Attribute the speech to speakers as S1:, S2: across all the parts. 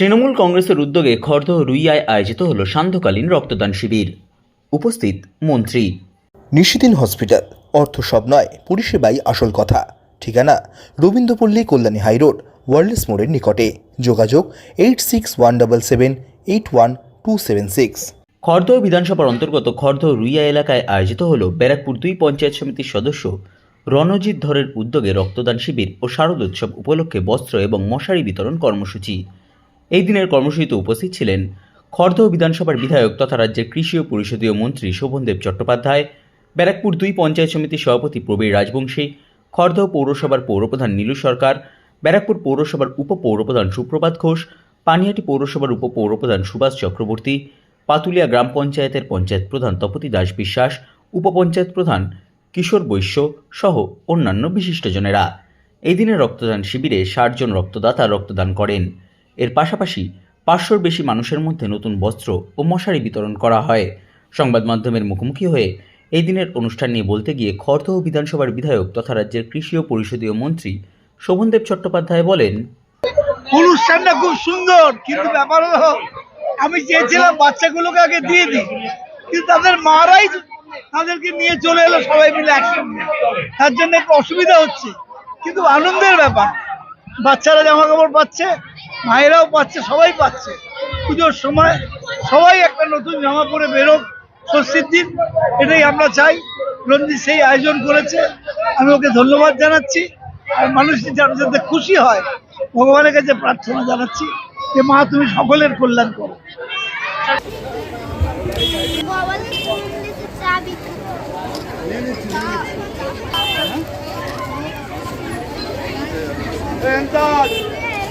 S1: তৃণমূল কংগ্রেসের উদ্যোগে খর্দ রুইয়ায় আয়োজিত হল সান্ধ্যকালীন রক্তদান শিবির। উপস্থিত মন্ত্রী।
S2: নিশিদিন হসপিটাল অর্থ সব নয় পরিষেবাই আসল কথা। ঠিকানা রবীন্দ্রপল্লী কল্যাণী হাইরোড ওয়ার্ল্ডস মোড়ের নিকটে। যোগাযোগ eight six one double seven eight one two seven six.
S1: Khardah বিধানসভার অন্তর্গত খর্দ রুইয়া এলাকায় আয়োজিত হল ব্যারাকপুর দুই পঞ্চায়েত সমিতির সদস্য রণজিৎ ধরের উদ্যোগে রক্তদান শিবির ও শারদোৎসব উপলক্ষে বস্ত্র এবং মশারি বিতরণ কর্মসূচি। এই দিনের কর্মসূচিতে উপস্থিত ছিলেন খর্দ বিধানসভার বিধায়ক তথা রাজ্যের কৃষি ও পরিষদীয় মন্ত্রী শোভনদেব চট্টোপাধ্যায়, ব্যারাকপুর দুই পঞ্চায়েত সমিতির সভাপতি প্রবীর রাজবংশী খর্দ পৌরসভার পৌরপ্রধান নীলু সরকার, ব্যারাকপুর পৌরসভার উপপৌরপ্রধান সুপ্রভাত ঘোষ পানিহাটি পৌরসভার উপপৌরপ্রধান সুভাষ চক্রবর্তী, পাতুলিয়া গ্রাম পঞ্চায়েতের পঞ্চায়েত প্রধান তপতি দাস বিশ্বাস, উপপঞ্চায়েত প্রধান কিশোর বৈশ্য সহ অন্যান্য বিশিষ্টজনেরা এই দিনের রক্তদান শিবিরে ষাট জন রক্তদাতা রক্তদান করেন। এর পাশাপাশি পাঁচশোর বেশি মানুষের মধ্যে নতুন বস্ত্র ও মশারি বিতরণ করা হয়। সংবাদ মাধ্যমের মুখোমুখি হয়ে এই দিনের অনুষ্ঠান নিয়ে বলতে গিয়ে খড়দহ বিধানসভার বিধায়ক তথা রাজ্যের কৃষি ও পরিষদীয় মন্ত্রী শোভনদেব চট্টোপাধ্যায় বলেন,
S3: অনুষ্ঠানটা খুব সুন্দর, কিন্তু ব্যাপার হলো, আমি চেয়েছিলাম বাচ্চাগুলোকে আগে দিয়ে দিই, কিন্তু তাদের মারাই তাদেরকে নিয়ে চলে এলো সবাই মিলে একসঙ্গে। তার জন্য একটু অসুবিধা হচ্ছে, কিন্তু আনন্দের ব্যাপার। বাচ্চারা জামা কাপড় পাচ্ছে মায়েরাও পাচ্ছে, সবাই পাচ্ছে। পুজোর সময় সবাই একটা নতুন জামা পরে বেরোক ষষ্ঠীর দিন। এটাই আমরা চাই। রঞ্জিত সেই আয়োজন করেছে। আমি ওকে ধন্যবাদ জানাচ্ছি। আর মানুষ যাতে যাতে খুশি হয়, ভগবানের কাছে প্রার্থনা জানাচ্ছি যে, মা, তুমি সকলের কল্যাণ করো।
S4: চাবি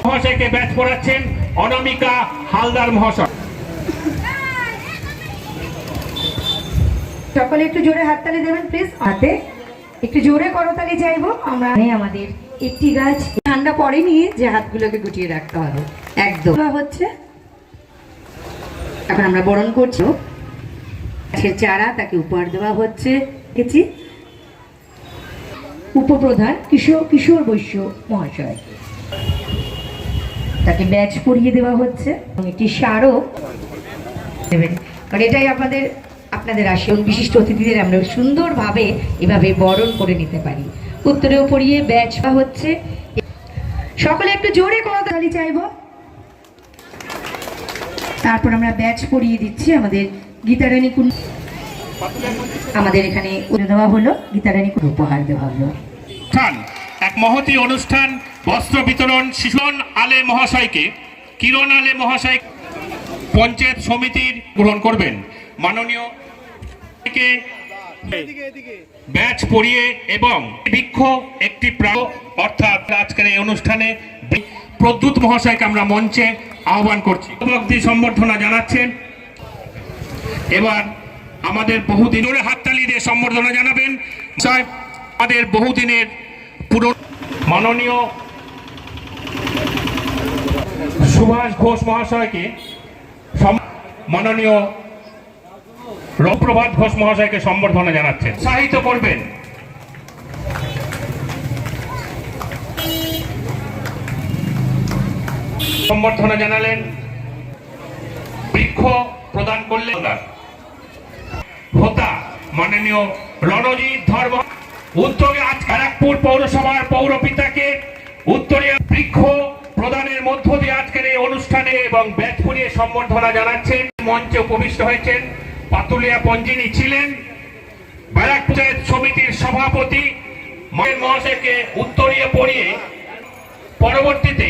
S5: মহাশয়কে ব্যাচ পড়াচ্ছেন অনামিকা হালদার মহাশয়।
S6: সকলে একটু জোরে হাততালি দেবেন প্লিজ হাতে। একটু জোরে করতালি চাইব আমরা আমাদের একটি গাছ। ঠান্ডা পড়েনি যে হাতগুলোকে গুটিয়ে রাখতে হবে। একদম। হচ্ছে, এখন আমরা বরণ করছি। গাছের চারা তাকে উপহার দেওয়া হচ্ছে। দেখেছি? উপপ্রধান কিশোর কিশোর বৈশ্য মহাশয়। তাকে ব্যাচ পরিয়ে দেওয়া হচ্ছে। একটি স্মারক দেবেন। কারণ এটাই আপনাদের আপনাদের আসন বিশিষ্ট অতিথিদের আমরা সুন্দরভাবে এভাবে বরণ করে নিতে পারি। উত্তরেও পড়িয়ে ব্যাচ হচ্ছে। সকলে একটু জোরে কোনো তালি চাইব। তারপর আমরা ব্যাচ পরিয়ে দিচ্ছি। আমাদের গীতারানী কুন আমাদের এখানে দেওয়া হলো। গীতারানী উপহার দেওয়া হলো।
S5: অনুষ্ঠান এক মহতি অনুষ্ঠান, বস্ত্র বিতরণ শিশন আলে মহাশয়কে, কিরণ আলে মহাশয় পঞ্চায়েত সমিতির গ্রহণ করবেন। মাননীয় ব্যাচ পরিয়ে এবং বৃক্ষ একটি প্রায় অর্থাৎ আজকের এই অনুষ্ঠানে প্রদ্যুৎ মহাশয়কে আমরা মঞ্চে আহ্বান করছি। অব্দি সম্বর্ধনা জানাচ্ছেন। এবার আমাদের বহুদিনের হাততালি দিয়ে সম্বর্ধনা জানাবেন। সাহেব আমাদের বহুদিনের পুরো মাননীয় সুভাষ ঘোষ মহাশয়কে মাননীয় রপ্রভাত ঘোষ মহাশয়কে সম্বর্ধনা জানাচ্ছেন। সাহিত্য করবেন সম্বর্ধনা জানালেন। বৃক্ষ প্রদান করলেন। হোতা, মাননীয় রণজিৎ ধর্ম উদ্যোগে আজ ব্যারাকপুর পৌরসভার পৌরপিতাকে উত্তরীয় বৃক্ষ প্রদানের মধ্য দিয়ে আজকের এই অনুষ্ঠানে এবং ব্যাচ পরিয়ে সম্বর্ধনা জানাচ্ছেন, মঞ্চে উপবিষ্ট হয়েছেন পাতুলিয়া পঞ্জিনী ছিলেন। ব্যারাক সমিতির সভাপতি মহাশয়কে উত্তরীয় পড়িয়ে পরবর্তীতে